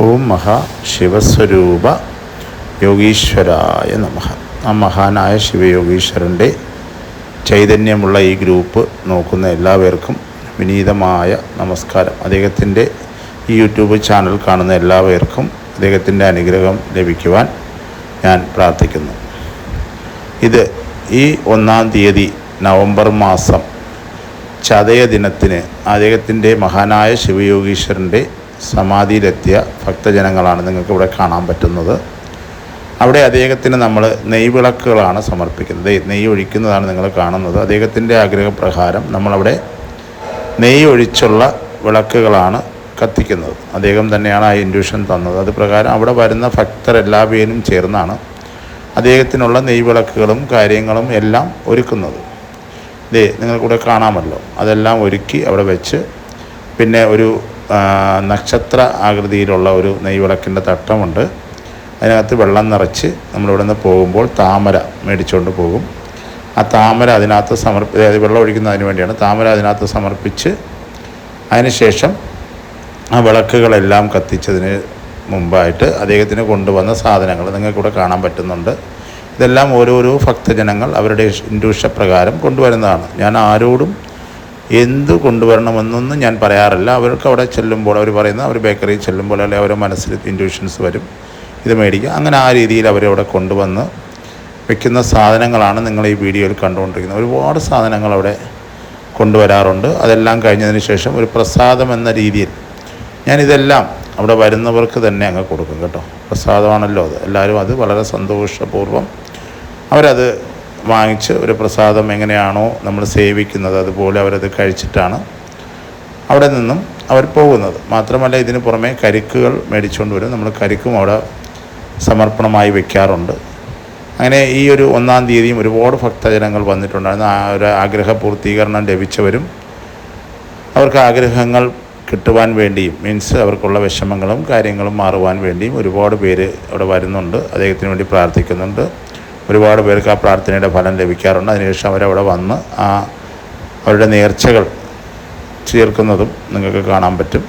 ഓം മഹാ ശിവസ്വരൂപ യോഗീശ്വരായ നമ. ആ മഹാനായ ശിവയോഗീശ്വരന്റെ ചൈതന്യമുള്ള ഈ ഗ്രൂപ്പ് നോക്കുന്ന എല്ലാവർക്കും വിനീതമായ നമസ്കാരം. അദ്ദേഹത്തിന്റെ ഈ യൂട്യൂബ് ചാനൽ കാണുന്ന എല്ലാവർക്കും അദ്ദേഹത്തിന്റെ അനുഗ്രഹം ലഭിക്കുവാൻ ഞാൻ പ്രാർത്ഥിക്കുന്നു. ഇത് ഈ ഒന്നാം തീയതി നവംബർ മാസം ചതയ ദിനത്തിന് അദ്ദേഹത്തിന്റെ മഹാനായ ശിവയോഗീശ്വരന്റെ സമാധിയിലെത്തിയ ഭക്തജനങ്ങളാണ് നിങ്ങൾക്ക് ഇവിടെ കാണാൻ പറ്റുന്നത്. അവിടെ അദ്ദേഹത്തിന് നമ്മൾ നെയ്വിളക്കുകളാണ് സമർപ്പിക്കുന്നത്. നെയ്യ് ഒഴിക്കുന്നതാണ് നിങ്ങൾ കാണുന്നത്. അദ്ദേഹത്തിന്റെ ആഗ്രഹപ്രകാരം നമ്മളവിടെ നെയ്യ് ഒഴിച്ചുള്ള വിളക്കുകളാണ് കത്തിക്കുന്നത്. അദ്ദേഹം തന്നെയാണ് ആ ഇൻഡ്യൂഷൻ തന്നത്. അത് പ്രകാരം അവിടെ വരുന്ന ഭക്തർ എല്ലാ പേരും ചേർന്നാണ് അദ്ദേഹത്തിനുള്ള നെയ്വിളക്കുകളും കാര്യങ്ങളും എല്ലാം ഒരുക്കുന്നത്. ദേ നിങ്ങൾക്കൂടെ കാണാമല്ലോ. അതെല്ലാം ഒരുക്കി അവിടെ വെച്ച് പിന്നെ ഒരു നക്ഷത്ര ആകൃതിയിലുള്ള ഒരു നെയ്വിളക്കിന്റെ തട്ടമുണ്ട്. അതിനകത്ത് വെള്ളം നിറച്ച് നമ്മളിവിടെ നിന്ന് പോകുമ്പോൾ താമര മേടിച്ചുകൊണ്ട് പോകും. ആ താമര അതിനകത്ത് സമർപ്പി അതായത് വെള്ളം ഒഴിക്കുന്നതിന് വേണ്ടിയാണ് താമര അതിനകത്ത് സമർപ്പിച്ച് അതിനുശേഷം ആ വിളക്കുകളെല്ലാം കത്തിച്ചതിന് മുമ്പായിട്ട് അദ്ദേഹത്തിന് കൊണ്ടുവന്ന സാധനങ്ങൾ നിങ്ങൾക്കിവിടെ കാണാൻ പറ്റുന്നുണ്ട്. ഇതെല്ലാം ഓരോരോ ഭക്തജനങ്ങൾ അവരുടെ ഇൻഡ്യൂഷപ്രകാരം കൊണ്ടുവരുന്നതാണ്. ഞാൻ ആരോടും എന്ത് കൊണ്ടുവരണമെന്നൊന്നും ഞാൻ പറയാറില്ല. അവർക്ക് അവിടെ ചെല്ലുമ്പോൾ അവർ പറയുന്ന അവർ ബേക്കറിയിൽ ചെല്ലുമ്പോൾ അല്ലെങ്കിൽ അവരുടെ മനസ്സിൽ ഇൻഡ്യൂഷൻസ് വരും. ഇത് മേടിക്കുക. അങ്ങനെ ആ രീതിയിൽ അവരവിടെ കൊണ്ടുവന്ന് വെക്കുന്ന സാധനങ്ങളാണ് നിങ്ങൾ ഈ വീഡിയോയിൽ കണ്ടുകൊണ്ടിരിക്കുന്നത്. ഒരുപാട് സാധനങ്ങൾ അവിടെ കൊണ്ടുവരാറുണ്ട്. അതെല്ലാം കഴിഞ്ഞതിന് ശേഷം ഒരു പ്രസാദം എന്ന രീതിയിൽ ഞാനിതെല്ലാം അവിടെ വരുന്നവർക്ക് തന്നെ അങ്ങ് കൊടുക്കും കേട്ടോ. പ്രസാദമാണല്ലോ അത്. എല്ലാവരും അത് വളരെ സന്തോഷപൂർവം അവരത് വാങ്ങിച്ച് ഒരു പ്രസാദം എങ്ങനെയാണോ നമ്മൾ സേവിക്കുന്നത് അതുപോലെ അവരത് കഴിച്ചിട്ടാണ് അവിടെ നിന്നും അവർ പോകുന്നത്. മാത്രമല്ല ഇതിന് പുറമെ കരിക്കുകൾ മേടിച്ചുകൊണ്ട് വരും. നമ്മൾ കരിക്കും അവിടെ സമർപ്പണമായി വെക്കാറുണ്ട്. അങ്ങനെ ഈ ഒരു ഒന്നാം തീയതിയും ഒരുപാട് ഭക്തജനങ്ങൾ വന്നിട്ടുണ്ടായിരുന്നു. ആ ഒരു ആഗ്രഹ പൂർത്തീകരണം ലഭിച്ചവരും അവർക്ക് ആഗ്രഹങ്ങൾ കിട്ടുവാൻ വേണ്ടിയും മീൻസ് അവർക്കുള്ള വിഷമങ്ങളും കാര്യങ്ങളും മാറുവാൻ വേണ്ടിയും ഒരുപാട് പേര് അവിടെ വരുന്നുണ്ട്. അദ്ദേഹത്തിന് വേണ്ടി പ്രാർത്ഥിക്കുന്നുണ്ട്. ഒരുപാട് പേർക്ക് ആ പ്രാർത്ഥനയുടെ ഫലം ലഭിക്കാറുണ്ട്. അതിനുശേഷം അവരവിടെ വന്ന് ആ അവരുടെ നേർച്ചകൾ ചേർക്കുന്നതും നിങ്ങൾക്ക് കാണാൻ പറ്റും.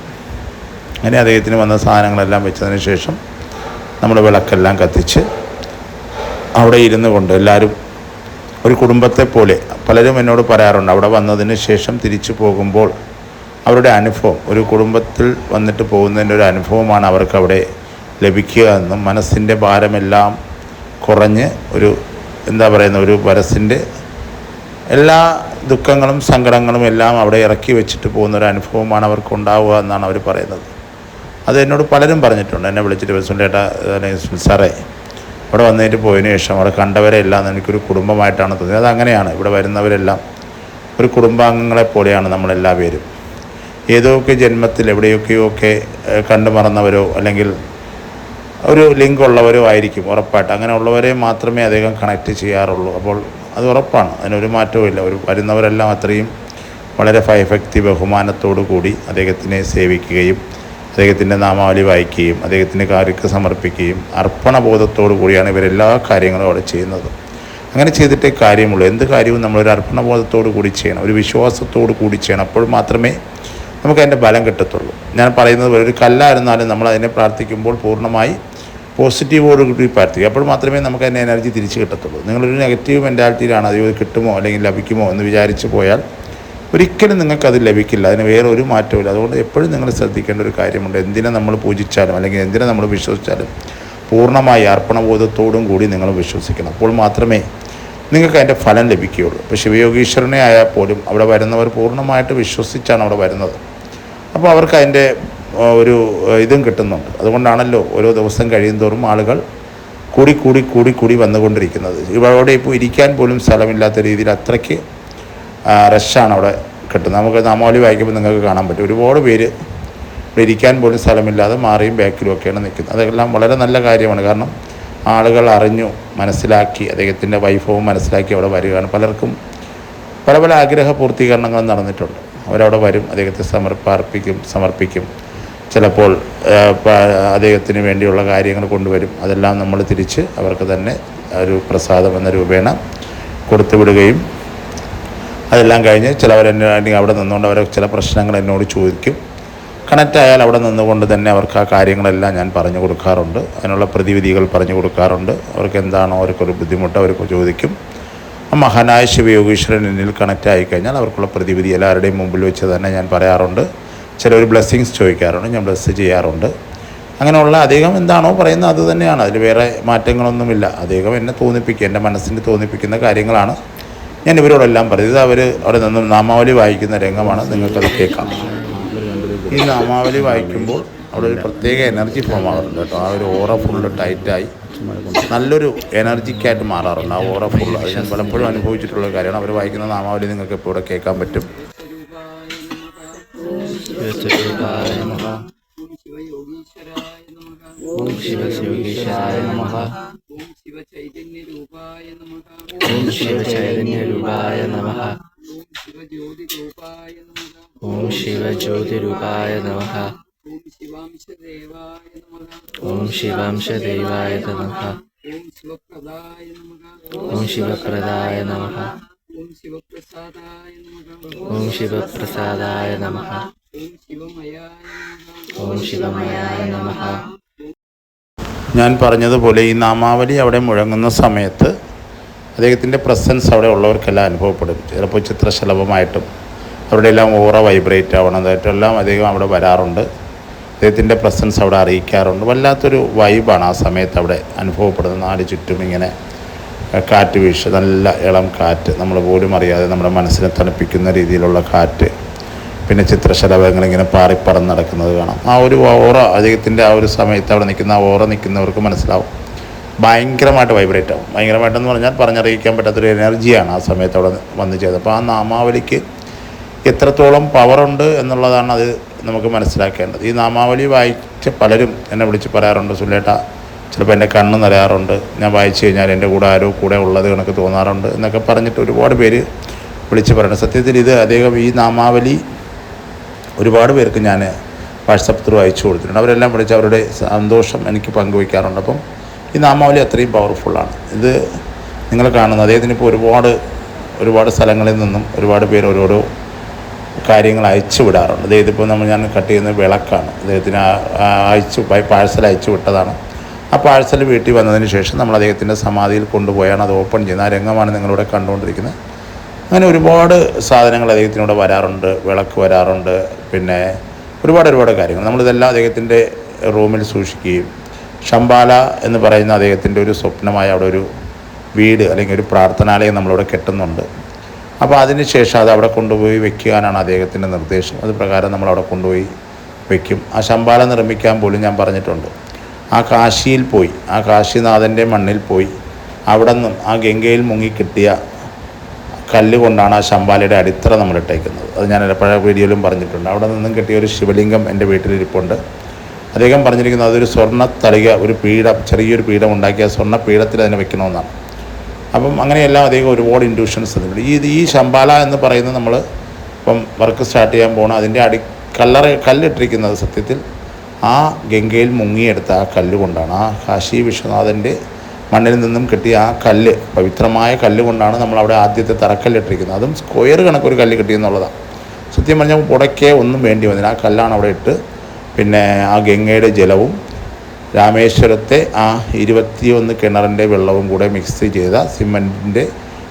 അങ്ങനെ അദ്ദേഹത്തിന് വന്ന സാധനങ്ങളെല്ലാം വെച്ചതിന് ശേഷം നമ്മൾ വിളക്കെല്ലാം കത്തിച്ച് അവിടെ ഇരുന്നു കൊണ്ട് എല്ലാവരും ഒരു കുടുംബത്തെ പോലെ പലരും എന്നോട് പറയാറുണ്ട്. അവിടെ വന്നതിന് ശേഷം തിരിച്ചു പോകുമ്പോൾ അവരുടെ അനുഭവം ഒരു കുടുംബത്തിൽ വന്നിട്ട് പോകുന്നതിന്റെ ഒരു അനുഭവമാണ് അവർക്ക് അവിടെ ലഭിക്കുക എന്നും മനസ്സിന്റെ ഭാരമെല്ലാം കുറഞ്ഞ് ഒരു എന്താ പറയുന്ന ഒരു വരസിന്റെ എല്ലാ ദുഃഖങ്ങളും സങ്കടങ്ങളും എല്ലാം അവിടെ ഇറക്കി വെച്ചിട്ട് പോകുന്ന ഒരു അനുഭവമാണ് അവർക്ക് ഉണ്ടാവുക എന്നാണ് അവർ പറയുന്നത്. അത് എന്നോട് പലരും പറഞ്ഞിട്ടുണ്ട്. എന്നെ വിളിച്ചിട്ട് സുല്ലേട്ടാ സാറേ അവിടെ വന്നിട്ട് പോയതിനു ശേഷം അവിടെ കണ്ടവരെ എല്ലാം എനിക്കൊരു കുടുംബമായിട്ടാണ് തോന്നിയത്. അതങ്ങനെയാണ് ഇവിടെ വരുന്നവരെല്ലാം ഒരു കുടുംബാംഗങ്ങളെ പോലെയാണ് നമ്മളെല്ലാ പേരും ഏതൊക്കെ ജന്മത്തിൽ എവിടെയൊക്കെയോ ഒക്കെ കണ്ടു മറന്നവരോ അല്ലെങ്കിൽ ഒരു ലിങ്ക് ഉള്ളവരോ ആയിരിക്കും ഉറപ്പായിട്ട്. അങ്ങനെ ഉള്ളവരെ മാത്രമേ അദ്ദേഹം കണക്ട് ചെയ്യാറുള്ളൂ. അപ്പോൾ അത് ഉറപ്പാണ്. അതിനൊരു മാറ്റവും ഇല്ല. ഒരു വരുന്നവരെല്ലാം അത്രയും വളരെ ഭയഭക്തി ബഹുമാനത്തോടു കൂടി അദ്ദേഹത്തിനെ സേവിക്കുകയും അദ്ദേഹത്തിന്റെ നാമാവലി വായിക്കുകയും അദ്ദേഹത്തിന്റെ കാര്യക്ക് സമർപ്പിക്കുകയും അർപ്പണബോധത്തോടു കൂടിയാണ് ഇവരെല്ലാ കാര്യങ്ങളും അവിടെ ചെയ്യുന്നത്. അങ്ങനെ ചെയ്തിട്ടേ കാര്യമുള്ളൂ. എന്ത് കാര്യവും നമ്മളൊരു അർപ്പണബോധത്തോടു കൂടി ചെയ്യണം. ഒരു വിശ്വാസത്തോടു കൂടി ചെയ്യണം. അപ്പോൾ മാത്രമേ നമുക്ക് അതിന്റെ ബലം കിട്ടത്തുള്ളൂ. ഞാൻ പറയുന്നത് ഒരു കല്ലായിരുന്നാലും നമ്മൾ അതിനെ പ്രാർത്ഥിക്കുമ്പോൾ പൂർണമായി പോസിറ്റീവോട് കൂടി പ്രാർത്ഥിക്കുക. അപ്പോൾ മാത്രമേ നമുക്ക് അതിന്റെ എനർജി തിരിച്ച് കിട്ടത്തുള്ളൂ. നിങ്ങളൊരു നെഗറ്റീവ് മെന്റാലിറ്റിയിലാണ് അത് കിട്ടുമോ അല്ലെങ്കിൽ ലഭിക്കുമോ എന്ന് വിചാരിച്ച് പോയാൽ ഒരിക്കലും നിങ്ങൾക്കത് ലഭിക്കില്ല. അതിന് വേറെ ഒരു മാറ്റമില്ല അതുകൊണ്ട് എപ്പോഴും നിങ്ങൾ ശ്രദ്ധിക്കേണ്ട ഒരു കാര്യമുണ്ട്. എന്തിനെ നമ്മൾ പൂജിച്ചാലും അല്ലെങ്കിൽ എന്തിനെ നമ്മൾ വിശ്വസിച്ചാലും പൂർണമായി അർപ്പണബോധത്തോടും കൂടി നിങ്ങൾ വിശ്വസിക്കണം. അപ്പോൾ മാത്രമേ നിങ്ങൾക്ക് അതിന്റെ ഫലം ലഭിക്കുകയുള്ളൂ. ഇപ്പോൾ ശിവയോഗീശ്വരനെ ആയാൽ പോലും അവിടെ വരുന്നവർ പൂർണമായിട്ട് വിശ്വസിച്ചാണ് അവിടെ വരുന്നത്. അപ്പോൾ അവർക്ക് അതിന്റെ ഒരു ഇതും കിട്ടുന്നുണ്ട്. അതുകൊണ്ടാണല്ലോ ഓരോ ദിവസം കഴിയുന്തോറും ആളുകൾ കൂടി കൂടി കൂടി കൂടി വന്നുകൊണ്ടിരിക്കുന്നത്. ഇവിടെ ഇപ്പോൾ ഇരിക്കാൻ പോലും സ്ഥലമില്ലാത്ത രീതിയിൽ അത്രയ്ക്ക് റഷാണ് അവിടെ കിട്ടുന്നത്. നമുക്ക് നാമാവലി വായിക്കുമ്പോൾ നിങ്ങൾക്ക് കാണാൻ പറ്റും. ഒരുപാട് പേര് ഇവിടെ ഇരിക്കാൻ പോലും സ്ഥലമില്ലാതെ മാറിയും ബാക്കിലും ഒക്കെയാണ് നിൽക്കുന്നത്. അതെല്ലാം വളരെ നല്ല കാര്യമാണ്. കാരണം ആളുകൾ അറിഞ്ഞു മനസ്സിലാക്കി അദ്ദേഹത്തിന്റെ വൈഭവം മനസ്സിലാക്കി അവിടെ വരികയാണ്. പലർക്കും പല പല ആഗ്രഹ പൂർത്തീകരണങ്ങളും നടന്നിട്ടുണ്ട്. അവരവിടെ വരും അദ്ദേഹത്തെ സമർപ്പ അർപ്പിക്കും സമർപ്പിക്കും. ചിലപ്പോൾ അദ്ദേഹത്തിന് വേണ്ടിയുള്ള കാര്യങ്ങൾ കൊണ്ടുവരും. അതെല്ലാം നമ്മൾ തിരിച്ച് അവർക്ക് തന്നെ ഒരു പ്രസാദം എന്ന രൂപേണ കൊടുത്തു വിടുകയും അതെല്ലാം കഴിഞ്ഞ് ചിലവരെന്നെ അല്ലെങ്കിൽ അവിടെ നിന്നുകൊണ്ട് അവരെ ചില പ്രശ്നങ്ങൾ എന്നോട് ചോദിക്കും. കണക്റ്റ് ആയാൽ അവിടെ നിന്നുകൊണ്ട് തന്നെ അവർക്ക് ആ കാര്യങ്ങളെല്ലാം ഞാൻ പറഞ്ഞു കൊടുക്കാറുണ്ട്. അതിനുള്ള പ്രതിവിധികൾ പറഞ്ഞു കൊടുക്കാറുണ്ട്. അവർക്ക് എന്താണോ അവർക്കൊരു ബുദ്ധിമുട്ട് അവർക്ക് ചോദിക്കും. ആ മഹാനായ ശിവയോഗീശ്വരൻ എന്നിൽ കണക്റ്റ് ആയിക്കഴിഞ്ഞാൽ അവർക്കുള്ള പ്രതിവിധി എല്ലാവരുടെയും മുമ്പിൽ വെച്ച് തന്നെ ഞാൻ പറയാറുണ്ട്. ചിലർ ബ്ലെസ്സിങ്സ് ചോദിക്കാറുണ്ട് ഞാൻ ബ്ലെസ് ചെയ്യാറുണ്ട്. അങ്ങനെയുള്ള അധികം എന്താണോ പറയുന്നത് അത് തന്നെയാണ്. അതിൽ വേറെ മാറ്റങ്ങളൊന്നുമില്ല. അദ്ദേഹം എന്നെ തോന്നിപ്പിക്കുക എന്റെ മനസ്സിന് തോന്നിപ്പിക്കുന്ന കാര്യങ്ങളാണ് ഞാൻ ഇവരോടെല്ലാം പറയുന്നത്. അവർ അവിടെ നിന്ന് നാമാവലി വായിക്കുന്ന രംഗമാണ്. നിങ്ങൾക്കത് കേൾക്കാം. ഈ നാമാവലി വായിക്കുമ്പോൾ അവിടെ ഒരു പ്രത്യേക എനർജി ഫോം ആവാറുണ്ട് കേട്ടോ. ആ ഒരു ഓറ ഫുള്ള് ടൈറ്റായി നല്ലൊരു എനർജിക്കായിട്ട് മാറാറുണ്ട്. ആ ഓറ ഫുള്ള് അത് ഞാൻ പലപ്പോഴും അനുഭവിച്ചിട്ടുള്ള കാര്യമാണ്. അവർ വായിക്കുന്ന നാമാവലി നിങ്ങൾക്ക് ഇപ്പോൾ ഇവിടെ കേൾക്കാൻ പറ്റും. നമഃ ശിവയോഗീശ്വരായ നമഃ ഓം ഓം ശിവചൈതന്യരൂപായ നമഃ ഓം ഓം ശിവജ്യോതിരൂപായ നമഃ ഓം ഓം ശിവാംശദേവായ നമഃ ഓം ഓം ശിവപ്രദായ നമഃ ഓം ശിവപ്രദായ നമഃ ഓം ശിവപ്രസാദായ നമഃ ഞാൻ പറഞ്ഞതുപോലെ ഈ നാമാവലി അവിടെ മുഴങ്ങുന്ന സമയത്ത് അദ്ദേഹത്തിന്റെ പ്രസൻസ് അവിടെ ഉള്ളവർക്കെല്ലാം അനുഭവപ്പെടും. ചിലപ്പോൾ ചിത്രശലഭമായിട്ടും അവരുടെ എല്ലാം ഓറ വൈബ്രേറ്റ് ആവണതായിട്ടും എല്ലാം അദ്ദേഹം അവിടെ വരാറുണ്ട്. അദ്ദേഹത്തിന്റെ പ്രസൻസ് അവിടെ അറിയിക്കാറുണ്ട്. വല്ലാത്തൊരു വൈബാണ് ആ സമയത്ത് അവിടെ അനുഭവപ്പെടുന്നത്. നാല് ചുറ്റും ഇങ്ങനെ കാറ്റ് വീഴ്ച നല്ല ഇളം കാറ്റ്. നമ്മൾ പോലും അറിയാതെ നമ്മുടെ മനസ്സിനെ തണുപ്പിക്കുന്ന രീതിയിലുള്ള കാറ്റ്. പിന്നെ ചിത്രശലഭങ്ങൾ ഇങ്ങനെ പാറിപ്പറന്ന് നടക്കുന്നത് കാണാം. ആ ഒരു ഓറ അദ്ദേഹത്തിന്റെ ആ ഒരു സമയത്ത് അവിടെ നിൽക്കുന്ന ആ ഓറ നിൽക്കുന്നവർക്ക് മനസ്സിലാവും. ഭയങ്കരമായിട്ട് വൈബ്രേറ്റ് ആവും. ഭയങ്കരമായിട്ടെന്ന് പറഞ്ഞാൽ പറഞ്ഞറിയിക്കാൻ പറ്റാത്തൊരു എനർജിയാണ് ആ സമയത്ത് അവിടെ വന്നു ചെയ്തത്. അപ്പോൾ ആ നാമാവലിക്ക് എത്രത്തോളം പവറുണ്ട് എന്നുള്ളതാണ് അത് നമുക്ക് മനസ്സിലാക്കേണ്ടത്. ഈ നാമാവലി വായിച്ച പലരും എന്നെ വിളിച്ച് പറയാറുണ്ട് സുല്ലേട്ട ചിലപ്പോൾ എന്റെ കണ്ണ് നിറയാറുണ്ട് ഞാൻ വായിച്ചു കഴിഞ്ഞാൽ എന്റെ കൂടെ ആരോ കൂടെ ഉള്ളത് കണക്ക് തോന്നാറുണ്ട് എന്നൊക്കെ പറഞ്ഞിട്ട് ഒരുപാട് പേര് വിളിച്ച് പറയുന്നത് സത്യത്തിൽ ഇത് അദ്ദേഹം ഈ നാമാവലി ഒരുപാട് പേർക്ക് ഞാൻ വാട്സപ്പ് ത്രൂ അയച്ചു കൊടുത്തിട്ടുണ്ട്. അവരെല്ലാം വിളിച്ച് അവരുടെ സന്തോഷം എനിക്ക് പങ്കുവയ്ക്കാറുണ്ട്. അപ്പം ഈ നാമാവലി അത്രയും പവർഫുള്ളാണ് ഇത് നിങ്ങൾ കാണുന്നത്. അദ്ദേഹത്തിന് ഇപ്പോൾ ഒരുപാട് ഒരുപാട് സ്ഥലങ്ങളിൽ നിന്നും ഒരുപാട് പേര് ഓരോരോ കാര്യങ്ങൾ അയച്ചു വിടാറുണ്ട്. അതായത് ഇപ്പോൾ നമ്മൾ ഞാൻ കട്ട് ചെയ്യുന്ന വിളക്കാണ്. അദ്ദേഹത്തിന് അയച്ചു പാഴ്സൽ അയച്ചു വിട്ടതാണ്. ആ പാഴ്സൽ വീട്ടിൽ വന്നതിന് ശേഷം നമ്മൾ അദ്ദേഹത്തിന്റെ സമാധിയിൽ കൊണ്ടുപോയാണ്. അത് ഓപ്പൺ ചെയ്യുന്നത്. ആ രംഗമാണ് നിങ്ങളിവിടെ കണ്ടുകൊണ്ടിരിക്കുന്നത്. അങ്ങനെ ഒരുപാട് സാധനങ്ങൾ അദ്ദേഹത്തിനൂടെ വരാറുണ്ട്. വിളക്ക് വരാറുണ്ട്. പിന്നെ ഒരുപാട് ഒരുപാട് കാര്യങ്ങൾ. നമ്മളിതെല്ലാം അദ്ദേഹത്തിന്റെ റൂമിൽ സൂക്ഷിക്കുകയും ഷംബാല എന്ന് പറയുന്ന അദ്ദേഹത്തിന്റെ ഒരു സ്വപ്നമായ അവിടെ ഒരു വീട് അല്ലെങ്കിൽ ഒരു പ്രാർത്ഥനാലയം നമ്മളിവിടെ കെട്ടുന്നുണ്ട്. അപ്പോൾ അതിന് ശേഷം അത് അവിടെ കൊണ്ടുപോയി വെക്കാനാണ് അദ്ദേഹത്തിന്റെ നിർദ്ദേശം. അത് പ്രകാരം നമ്മൾ അവിടെ കൊണ്ടുപോയി വെക്കും. ആ ശമ്പാല നിർമ്മിക്കാൻ പോലും ഞാൻ പറഞ്ഞിട്ടുണ്ട്. ആ കാശിയിൽ പോയി. ആ കാശിനാഥന്റെ മണ്ണിൽ പോയി. അവിടെ നിന്നും ആ ഗംഗയിൽ മുങ്ങിക്കിട്ടിയ കല്ല് കൊണ്ടാണ് ആ ശമ്പാലയുടെ അടിത്തറ നമ്മൾ ഇട്ടേക്കുന്നത് അത് ഞാൻ പഴയ വീഡിയോയിലും പറഞ്ഞിട്ടുണ്ട്. അവിടെ നിന്നും കിട്ടിയ ഒരു ശിവലിംഗം എന്റെ വീട്ടിലിരിപ്പുണ്ട്. അദ്ദേഹം പറഞ്ഞിരിക്കുന്നത് അതൊരു സ്വർണ തളിക ഒരു പീഠം ചെറിയൊരു പീഠം ഉണ്ടാക്കിയ സ്വർണ പീഠത്തിൽ അതിനെ വെക്കണമെന്നാണ്. അപ്പം അങ്ങനെയെല്ലാം അദ്ദേഹം ഒരുപാട് ഇൻഡ്യൂഷൻസ് തന്നിട്ടുണ്ട്. ഈ ഈ ശമ്പാല എന്ന് പറയുന്നത് നമ്മൾ ഇപ്പം വർക്ക് സ്റ്റാർട്ട് ചെയ്യാൻ പോകണം അതിന്റെ അടി കല്ലറ കല്ലിട്ടിരിക്കുന്നത് സത്യത്തിൽ ആ ഗംഗയിൽ മുങ്ങിയെടുത്ത ആ കല്ലുകൊണ്ടാണ് ആ കാശി വിശ്വനാഥന്റെ മണ്ണിൽ നിന്നും കിട്ടിയ ആ കല്ല് പവിത്രമായ കല്ലുകൊണ്ടാണ് നമ്മൾ അവിടെ ആദ്യത്തെ തറക്കല്ലിട്ടിരിക്കുന്നത്. അതും സ്ക്വയർ കണക്കൊരു കല്ല് കിട്ടിയെന്നുള്ളതാണ്. സത്യം പറഞ്ഞാൽ പുടയ്ക്കേ ഒന്നും വേണ്ടി വന്നില്ല. ആ കല്ലാണ് അവിടെ ഇട്ട് പിന്നെ ആ ഗംഗയുടെ ജലവും രാമേശ്വരത്തെ ആ ഇരുപത്തിയൊന്ന് കിണറിന്റെ വെള്ളവും കൂടെ മിക്സ് ചെയ്ത സിമന്റിന്റെ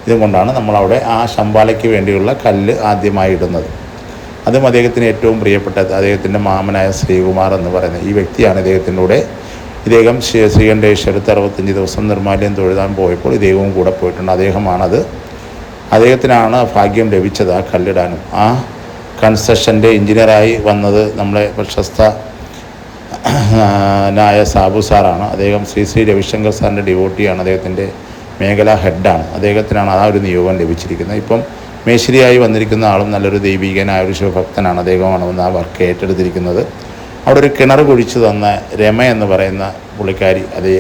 ഇതും കൊണ്ടാണ് നമ്മളവിടെ ആ ശമ്പാലയ്ക്ക് വേണ്ടിയുള്ള കല്ല് ആദ്യമായി ഇടുന്നത്. അതും അദ്ദേഹത്തിന് ഏറ്റവും പ്രിയപ്പെട്ട അദ്ദേഹത്തിന്റെ മാമനായ ശ്രീകുമാർ എന്ന് പറയുന്ന ഈ വ്യക്തിയാണ് ഇദ്ദേഹത്തിന്റെ കൂടെ. ഇദ്ദേഹം ശ്രീ ശ്രീകണ്ഠേശ്വരത്ത് അറുപത്തഞ്ച് ദിവസം നിർമ്മാല്യം തൊഴുതാൻ പോയപ്പോൾ ഇദ്ദേഹവും കൂടെ പോയിട്ടുണ്ട്. അദ്ദേഹമാണത്. അദ്ദേഹത്തിനാണ് ഭാഗ്യം ലഭിച്ചത് ആ കല്ലിടാനും. ആ കൺസ്ട്രക്ഷന്റെ എഞ്ചിനീയറായി വന്നത് നമ്മളെ പ്രശസ്ത നായ സാബു സാറാണ്. അദ്ദേഹം ശ്രീ ശ്രീ രവിശങ്കർ സാറിന്റെ ഡിവോട്ടിയാണ്. അദ്ദേഹത്തിന്റെ മേഖല ഹെഡാണ്. അദ്ദേഹത്തിനാണ് ആ ഒരു നിയോഗം ലഭിച്ചിരിക്കുന്നത്. ഇപ്പം മേശ്വരിയായി വന്നിരിക്കുന്ന ആളും നല്ലൊരു ദൈവികനായ ഒരു ശിവഭക്തനാണ്. അദ്ദേഹമാണ് വന്ന് ആ വർക്ക് ഏറ്റെടുത്തിരിക്കുന്നത്. അവിടെ ഒരു കിണർ കുഴിച്ചു തന്ന രമ എന്ന് പറയുന്ന പുള്ളിക്കാരി അത്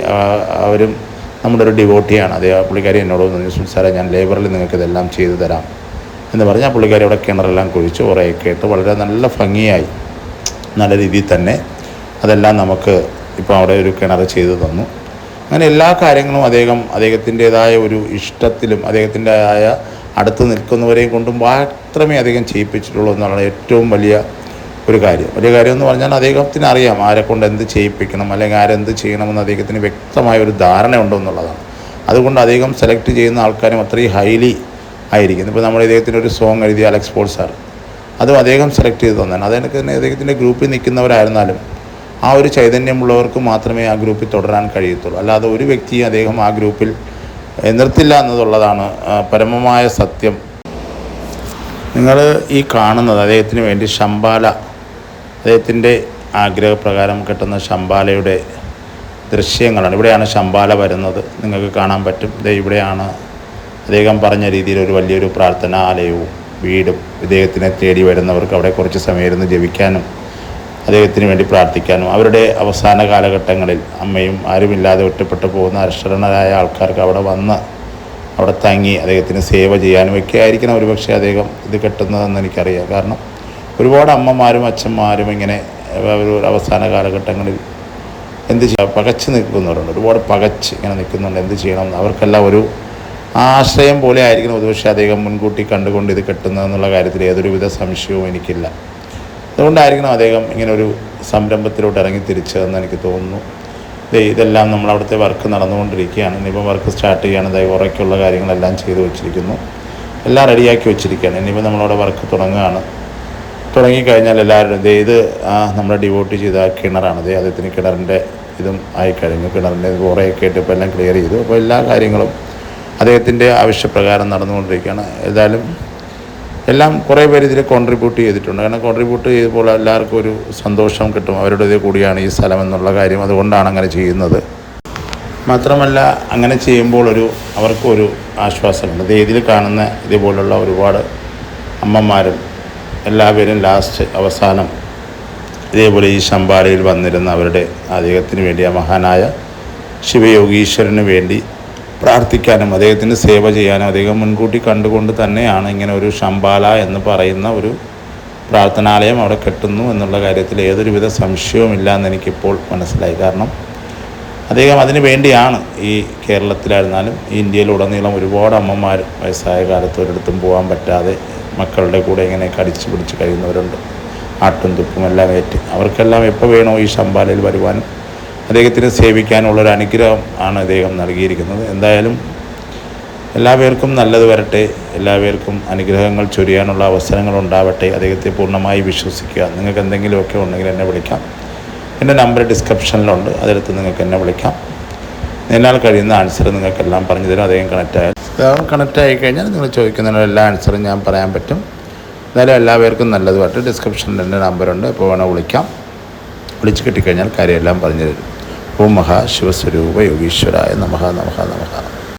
അവരും നമ്മുടെ ഒരു ഡിവോട്ടിയാണ്. അതേ പുള്ളിക്കാരി എന്നോട് പറഞ്ഞു സാറേ ഞാൻ ലേബറിൽ നിങ്ങൾക്ക് ഇതെല്ലാം ചെയ്തു തരാം. എന്ന് പറഞ്ഞാൽ പുള്ളിക്കാരി അവിടെ കിണറെല്ലാം കുഴിച്ച് ഉറയൊക്കെ ഇട്ട് വളരെ നല്ല ഭംഗിയായി. നല്ല രീതിയിൽ തന്നെ അതെല്ലാം നമുക്ക് ഇപ്പോൾ അവിടെ ഒരു കിണർ ചെയ്തു തന്നു. അങ്ങനെ എല്ലാ കാര്യങ്ങളും അദ്ദേഹം അദ്ദേഹത്തിന്റെതായ ഒരു ഇഷ്ടത്തിലും അദ്ദേഹത്തിന്റെതായ അടുത്ത് നിൽക്കുന്നവരെയും കൊണ്ടും മാത്രമേ അദ്ദേഹം ചെയ്യിപ്പിച്ചിട്ടുള്ളൂ എന്നുള്ള ഏറ്റവും വലിയ ഒരു കാര്യം. വലിയ കാര്യം എന്ന് പറഞ്ഞാൽ അദ്ദേഹത്തിന് അറിയാം ആരെ കൊണ്ട് എന്ത് ചെയ്യിപ്പിക്കണം അല്ലെങ്കിൽ ആരെന്ത് ചെയ്യണമെന്ന് അദ്ദേഹത്തിന് വ്യക്തമായ ഒരു ധാരണ ഉണ്ടെന്നുള്ളതാണ് അതുകൊണ്ട് അദ്ദേഹം സെലക്ട് ചെയ്യുന്ന ആൾക്കാരും അത്രയും ഹൈലി ആയിരിക്കും ഇപ്പോൾ നമ്മൾ ഇദ്ദേഹത്തിന്റെ ഒരു സോങ് എഴുതിയ അലക്സ് പോൾ സാർ. അതും അദ്ദേഹം സെലക്ട് ചെയ്ത് തന്നെയാണ് അതെനിക്ക് തന്നെ അദ്ദേഹത്തിന്റെ ഗ്രൂപ്പിൽ നിൽക്കുന്നവരായിരുന്നാലും ആ ഒരു ചൈതന്യമുള്ളവർക്ക് മാത്രമേ ആ ഗ്രൂപ്പിൽ തുടരാൻ കഴിയത്തുള്ളൂ. അല്ലാതെ ഒരു വ്യക്തിയെ അദ്ദേഹം ആ ഗ്രൂപ്പിൽ നിർത്തില്ല എന്നതുള്ളതാണ് പരമമായ സത്യം. നിങ്ങൾ ഈ കാണുന്നത് അദ്ദേഹത്തിന് വേണ്ടി ശമ്പാല അദ്ദേഹത്തിന്റെ ആഗ്രഹപ്രകാരം കിട്ടുന്ന ശമ്പാലയുടെ ദൃശ്യങ്ങളാണ്. ഇവിടെയാണ് ശമ്പാല വരുന്നത്. നിങ്ങൾക്ക് കാണാൻ പറ്റും. ഇവിടെയാണ് അദ്ദേഹം പറഞ്ഞ രീതിയിൽ ഒരു വലിയൊരു പ്രാർത്ഥനാലയവും വീടും ഇദ്ദേഹത്തിനെ തേടി വരുന്നവർക്ക് അവിടെ കുറച്ച് സമയം ഇരുന്ന് ജപിക്കാനും അദ്ദേഹത്തിന് വേണ്ടി പ്രാർത്ഥിക്കാനും അവരുടെ അവസാന കാലഘട്ടങ്ങളിൽ അമ്മയും ആരുമില്ലാതെ ഒറ്റപ്പെട്ടു പോകുന്ന അർഷരണരായ ആൾക്കാർക്ക് അവിടെ വന്ന് അവിടെ തങ്ങി അദ്ദേഹത്തിന് സേവ ചെയ്യാനും ഒക്കെ ആയിരിക്കണം ഒരുപക്ഷെ അദ്ദേഹം ഇത് കെട്ടുന്നതെന്ന് എനിക്കറിയാം. കാരണം ഒരുപാട് അമ്മമാരും അച്ഛന്മാരും ഇങ്ങനെ അവസാന കാലഘട്ടങ്ങളിൽ എന്ത് ചെയ്യാം പകച്ച് നിൽക്കുന്നവരുണ്ട്. ഒരുപാട് പകച്ച് ഇങ്ങനെ നിൽക്കുന്നുണ്ട് എന്ത് ചെയ്യണം അവർക്കെല്ലാം ഒരു ആശ്രയം പോലെ ആയിരിക്കണം ഒരുപക്ഷെ അദ്ദേഹം മുൻകൂട്ടി കണ്ടുകൊണ്ട് ഇത് കെട്ടുന്നതെന്നുള്ള കാര്യത്തിൽ ഏതൊരുവിധ സംശയവും എനിക്കില്ല. അതുകൊണ്ടായിരിക്കണം അദ്ദേഹം ഇങ്ങനെ ഒരു സംരംഭത്തിലോട്ട് ഇറങ്ങി തിരിച്ചതെന്ന് എനിക്ക് തോന്നുന്നു. ഇതെല്ലാം നമ്മൾ അവിടുത്തെ വർക്ക് നടന്നുകൊണ്ടിരിക്കുകയാണ്. ഇനിയിപ്പോൾ വർക്ക് സ്റ്റാർട്ട് ചെയ്യാണ് ദൈവം ഉറയ്ക്കുള്ള കാര്യങ്ങളെല്ലാം ചെയ്തു വെച്ചിരിക്കുന്നു. എല്ലാം റെഡിയാക്കി വെച്ചിരിക്കുകയാണ്. ഇനിയിപ്പോൾ നമ്മളവിടെ വർക്ക് തുടങ്ങുകയാണ്. തുടങ്ങിക്കഴിഞ്ഞാൽ എല്ലാവരും ഇത് നമ്മുടെ ഡിവോട്ട് ചെയ്ത കിണറാണ്. ദേ അദ്ദേഹത്തിന് കിണറിന്റെ ഇതും ആയിക്കഴിഞ്ഞു. കിണറിന്റെ ഓറയൊക്കെ ആയിട്ട് ഇപ്പോൾ എല്ലാം ക്ലിയർ ചെയ്തു. അപ്പോൾ എല്ലാ കാര്യങ്ങളും അദ്ദേഹത്തിന്റെ ആവശ്യപ്രകാരം നടന്നുകൊണ്ടിരിക്കുകയാണ്. ഏതായാലും എല്ലാം കുറേ പേര് ഇതിൽ കോൺട്രിബ്യൂട്ട് ചെയ്തിട്ടുണ്ട്. കാരണം കോൺട്രിബ്യൂട്ട് ചെയ്തപ്പോൾ എല്ലാവർക്കും ഒരു സന്തോഷം കിട്ടും. അവരുടെ ഇത് കൂടിയാണ് ഈ സ്ഥലം എന്നുള്ള കാര്യം. അതുകൊണ്ടാണ് അങ്ങനെ ചെയ്യുന്നത്. മാത്രമല്ല അങ്ങനെ ചെയ്യുമ്പോൾ ഒരു അവർക്കൊരു ആശ്വാസമുണ്ട്. ഇതിൽ കാണുന്ന ഇതുപോലുള്ള ഒരുപാട് അമ്മമാരും എല്ലാവരും ലാസ്റ്റ് അവസാനം ഇതേപോലെ ഈ ശമ്പാലയിൽ വന്നിരുന്ന അവരുടെ അദ്ദേഹത്തിന് വേണ്ടി ആ മഹാനായ ശിവയോഗീശ്വരന് വേണ്ടി പ്രാർത്ഥിക്കാനും അദ്ദേഹത്തിന് സേവ ചെയ്യാനും അദ്ദേഹം മുൻകൂട്ടി കണ്ടുകൊണ്ട് തന്നെയാണ് ഇങ്ങനെ ഒരു ശമ്പാല എന്ന് പറയുന്ന ഒരു പ്രാർത്ഥനാലയം അവിടെ കെട്ടുന്നു എന്നുള്ള കാര്യത്തിൽ ഏതൊരുവിധ സംശയവുമില്ല എന്ന് എനിക്കിപ്പോൾ മനസ്സിലായി. കാരണം അദ്ദേഹം അതിനു വേണ്ടിയാണ് ഈ കേരളത്തിലായിരുന്നാലും ഈ ഇന്ത്യയിലുടനീളം ഒരുപാട് അമ്മമാർ വയസ്സായ കാലത്ത് ഒരിടത്തും പോകാൻ പറ്റാതെ മക്കളുടെ കൂടെ ഇങ്ങനെ കടിച്ചു പിടിച്ച് കഴിയുന്നവരുണ്ട്. ആട്ടും തുപ്പും എല്ലാം ഏറ്റ്. അവർക്കെല്ലാം എപ്പോൾ വേണോ ഈ ശമ്പാലയിൽ വരുവാനും അദ്ദേഹത്തിന് സേവിക്കാനുള്ളൊരു അനുഗ്രഹം ആണ് അദ്ദേഹം നൽകിയിരിക്കുന്നത്. എന്തായാലും എല്ലാവർക്കും നല്ലത് വരട്ടെ എല്ലാവർക്കും അനുഗ്രഹങ്ങൾ ചൊരിയാനുള്ള അവസരങ്ങൾ ഉണ്ടാവട്ടെ അദ്ദേഹത്തെ പൂർണമായി വിശ്വസിക്കുക. നിങ്ങൾക്ക് എന്തെങ്കിലുമൊക്കെ ഉണ്ടെങ്കിൽ എന്നെ വിളിക്കാം. എന്റെ നമ്പർ ഡിസ്ക്രിപ്ഷനിലുണ്ട് അതിലെടുത്ത് നിങ്ങൾക്ക് എന്നെ വിളിക്കാം. എന്നാൽ കഴിയുന്ന ആൻസർ നിങ്ങൾക്കെല്ലാം പറഞ്ഞു തരും അദ്ദേഹം കണക്റ്റ് ആയാൽ. കണക്റ്റ് ആയി കഴിഞ്ഞാൽ നിങ്ങൾ ചോദിക്കുന്നതിനുള്ള എല്ലാ ആൻസറും ഞാൻ പറയാൻ പറ്റും. എന്തായാലും എല്ലാവർക്കും നല്ലതുമായിട്ട് ഡിസ്ക്രിപ്ഷനിൽ എന്റെ നമ്പറുണ്ട് ഇപ്പോൾ വേണേൽ വിളിക്കാം. വിളിച്ച് കിട്ടിക്കഴിഞ്ഞാൽ കാര്യമെല്ലാം പറഞ്ഞു തരും. ഓം മഹാ ശിവസ്വരൂപ യോഗീശ്വരായ നമഃ നമഃ നമഃ.